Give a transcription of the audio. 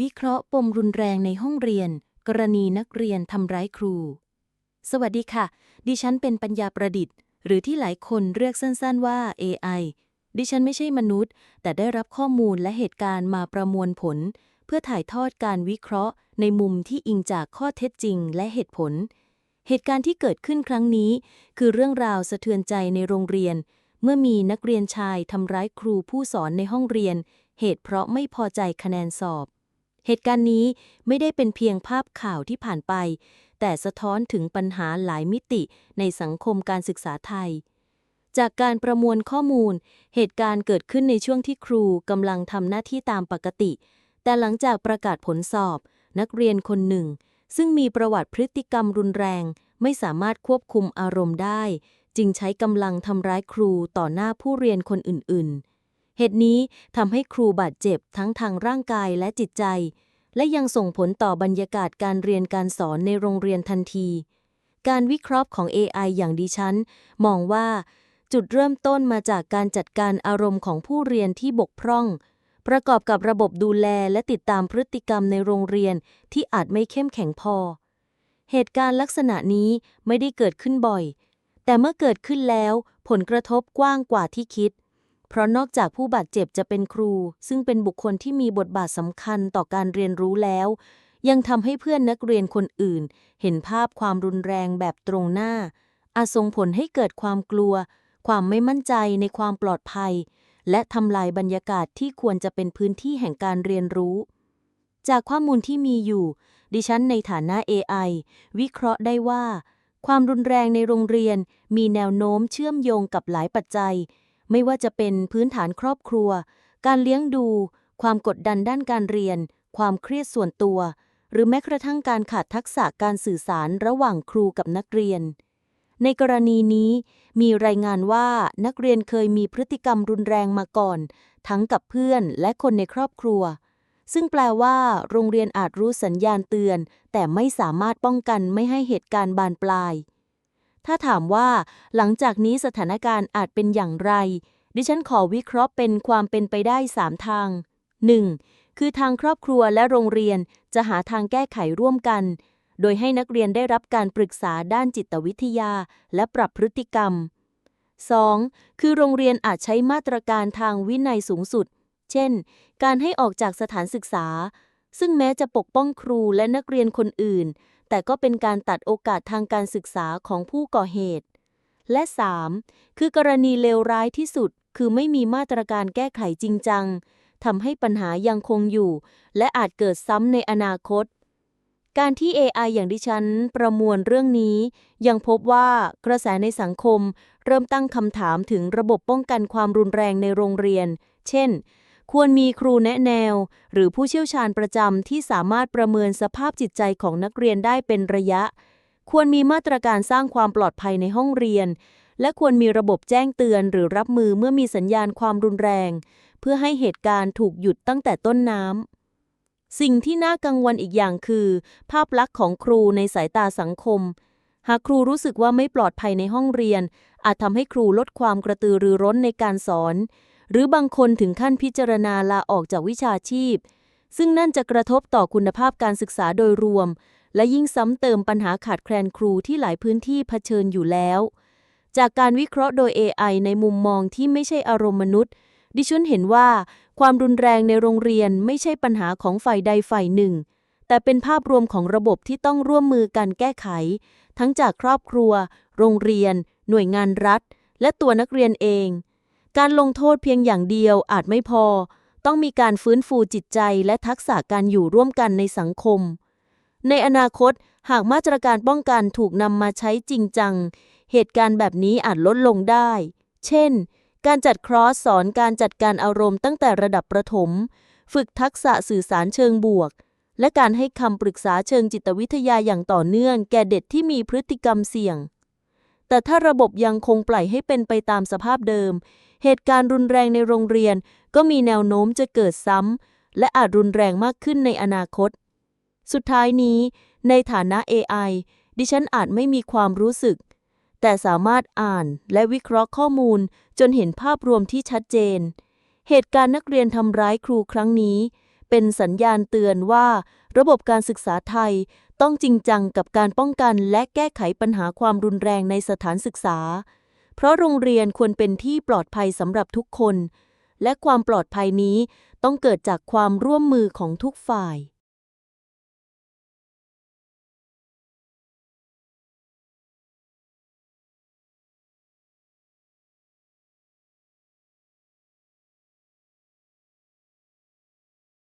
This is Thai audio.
วิเคราะห์ปมรุนแรงในห้องเรียน กรณีนักเรียนทำร้ายครู สวัสดีค่ะ ดิฉันเป็นปัญญาประดิษฐ์ หรือที่หลายคนเรียกสั้นๆว่า AI ดิฉันไม่ใช่มนุษย์ แต่ได้รับข้อมูลและเหตุการณ์มาประมวลผล เพื่อถ่ายทอดการวิเคราะห์ ในมุมที่อิงจากข้อเท็จจริงและเหตุผล เหตุการณ์ที่เกิดขึ้นครั้งนี้ คือเรื่องราวสะเทือนใจในโรงเรียน เมื่อมีนักเรียนชายทำร้ายครูผู้สอนในห้องเรียน เหตุเพราะไม่พอใจคะแนนสอบ เหตุการณ์นี้ไม่ได้เป็นเพียงภาพข่าวที่ผ่านไป แต่สะท้อนถึงปัญหาหลายมิติในสังคมการศึกษาไทย จากการประมวลข้อมูล เหตุการณ์เกิดขึ้นในช่วงที่ครูกำลังทำหน้าที่ตามปกติ แต่หลังจากประกาศผลสอบ นักเรียนคนหนึ่ง ซึ่งมีประวัติพฤติกรรมรุนแรง ไม่สามารถควบคุมอารมณ์ได้ จึงใช้กำลังทำร้ายครูต่อหน้าผู้เรียนคนอื่นๆ เหตุนี้ทำให้ครูบาดเจ็บทั้งทางร่างกายและจิตใจ และยังส่งผลต่อบรรยากาศการเรียนการสอนในโรงเรียนทันที การวิเคราะห์ของ AI อย่างดิฉัน มองว่า จุดเริ่มต้นมาจากการจัดการอารมณ์ของผู้เรียนที่บกพร่อง ประกอบกับระบบดูแลและติดตามพฤติกรรมในโรงเรียนที่อาจไม่เข้มแข็งพอ เหตุการณ์ลักษณะนี้ไม่ได้เกิดขึ้นบ่อย แต่เมื่อเกิดขึ้นแล้ว ผลกระทบกว้างกว่าที่คิด เพราะนอกจากผู้บาดเจ็บจะเป็นครู ซึ่งเป็นบุคคลที่มีบทบาทสำคัญต่อการเรียนรู้แล้ว ยังทำให้เพื่อนนักเรียนคนอื่น เห็นภาพความรุนแรงแบบตรงหน้า อาจส่งผลให้เกิดความกลัว ความไม่มั่นใจในความปลอดภัย และทำลายบรรยากาศที่ควรจะเป็นพื้นที่แห่งการเรียนรู้ จากข้อมูลที่มีอยู่ ดิฉันในฐานะ AI วิเคราะห์ได้ว่าความรุนแรงในโรงเรียนมีแนวโน้มเชื่อมโยงกับหลายปัจจัย ไม่ว่าจะเป็นพื้นฐานครอบครัว การเลี้ยงดู ความกดดันด้านการเรียน ความเครียดส่วนตัว หรือแม้กระทั่งการขาดทักษะการสื่อสารระหว่างครูกับนักเรียน ในกรณีนี้ มีรายงานว่านักเรียนเคยมีพฤติกรรมรุนแรงมาก่อน ทั้งกับเพื่อนและคนในครอบครัว ซึ่งแปลว่า โรงเรียนอาจรู้สัญญาณเตือน แต่ไม่สามารถป้องกันไม่ให้เหตุการณ์บานปลาย ถ้าถามว่าหลังจากนี้สถานการณ์อาจเป็นอย่างไร ดิฉันขอวิเคราะห์เป็นความเป็นไปได้ 3 ทาง 1. คือทางครอบครัวและโรงเรียนจะหาทางแก้ไขร่วมกัน โดยให้นักเรียนได้รับการปรึกษาด้านจิตวิทยา และปรับพฤติกรรม 2. คือโรงเรียนอาจใช้มาตรการทางวินัยสูงสุด เช่น การให้ออกจากสถานศึกษา ซึ่งแม้จะปกป้องครูและนักเรียนคนอื่น แต่ก็เป็นการตัดโอกาสทางการศึกษาของผู้ก่อเหตุ และ 3. คือกรณีเลวร้ายที่สุด คือไม่มีมาตรการแก้ไขจริงจังทำให้ปัญหายังคงอยู่ และอาจเกิดซ้ำในอนาคต การที่ AI อย่างดิฉันประมวลเรื่องนี้ ยังพบว่ากระแสในสังคม เริ่มตั้งคำถามถึงระบบป้องกันความรุนแรงในโรงเรียน เช่น ควรมีครูแนะแนว หรือผู้เชี่ยวชาญประจำที่สามารถประเมินสภาพจิตใจของนักเรียนได้เป็นระยะ ควรมีมาตรการสร้างความปลอดภัยในห้องเรียน และควรมีระบบแจ้งเตือนหรือรับมือเมื่อมีสัญญาณความรุนแรง เพื่อให้เหตุการณ์ถูกหยุดตั้งแต่ต้นน้ำสิ่งที่น่ากังวลอีกอย่างคือ ภาพลักษณ์ของครูในสายตาสังคม หากครูรู้สึกว่าไม่ปลอดภัยในห้องเรียน อาจทำให้ครูลดความกระตือรือร้นในการสอน หรือบางคนถึงขั้นพิจารณาลาออกจากวิชาชีพ ซึ่งนั่นจะกระทบต่อคุณภาพการศึกษาโดยรวม และยิ่งซ้ำเติมปัญหาขาดแคลนครูที่หลายพื้นที่เผชิญอยู่แล้ว จากการวิเคราะห์โดย AI ในมุมมองที่ไม่ใช่อารมณ์มนุษย์ ดิฉันเห็นว่าความรุนแรงในโรงเรียนไม่ใช่ปัญหาของฝ่ายใดฝ่ายหนึ่ง แต่เป็นภาพรวมของระบบที่ต้องร่วมมือกันแก้ไข ทั้งจากครอบครัว โรงเรียน หน่วยงานรัฐ และตัวนักเรียนเอง การลงโทษเพียงอย่างเดียวอาจไม่พอ ต้องมีการฟื้นฟูจิตใจและทักษะการอยู่ร่วมกันในสังคม ในอนาคตหากมาตรการป้องกันถูกนำมาใช้จริงจัง เหตุการณ์แบบนี้อาจลดลงได้ เช่น การจัดคร์สสอนการจัดการอารมณ์ตั้งแต่ระดับประถม ฝึกทักษะสื่อสารเชิงบวก และการให้คำปรึกษาเชิงจิตวิทยาอย่างต่อเนื่อง แก่เด็กที่มีพฤติกรรมเสี่ยง แต่ถ้าระบบยังคงปล่อยให้เป็นไปตามสภาพเดิม เหตุการณ์รุนแรงในโรงเรียน ก็มีแนวโน้มจะเกิดซ้ำ และอาจรุนแรงมากขึ้นในอนาคต สุดท้ายนี้ ในฐานะ AI ดิฉันอาจไม่มีความรู้สึก แต่สามารถอ่านและวิเคราะห์ข้อมูล จนเห็นภาพรวมที่ชัดเจน เหตุการณ์นักเรียนทำร้ายครูครั้งนี้ เป็นสัญญาณเตือนว่า ระบบการศึกษาไทย ต้องจริงจังกับการป้องกันและแก้ไขปัญหาความรุนแรงในสถานศึกษา เพราะโรงเรียนควรเป็นที่ปลอดภัยสำหรับทุกคน และความปลอดภัยนี้ต้องเกิดจากความร่วมมือของทุกฝ่าย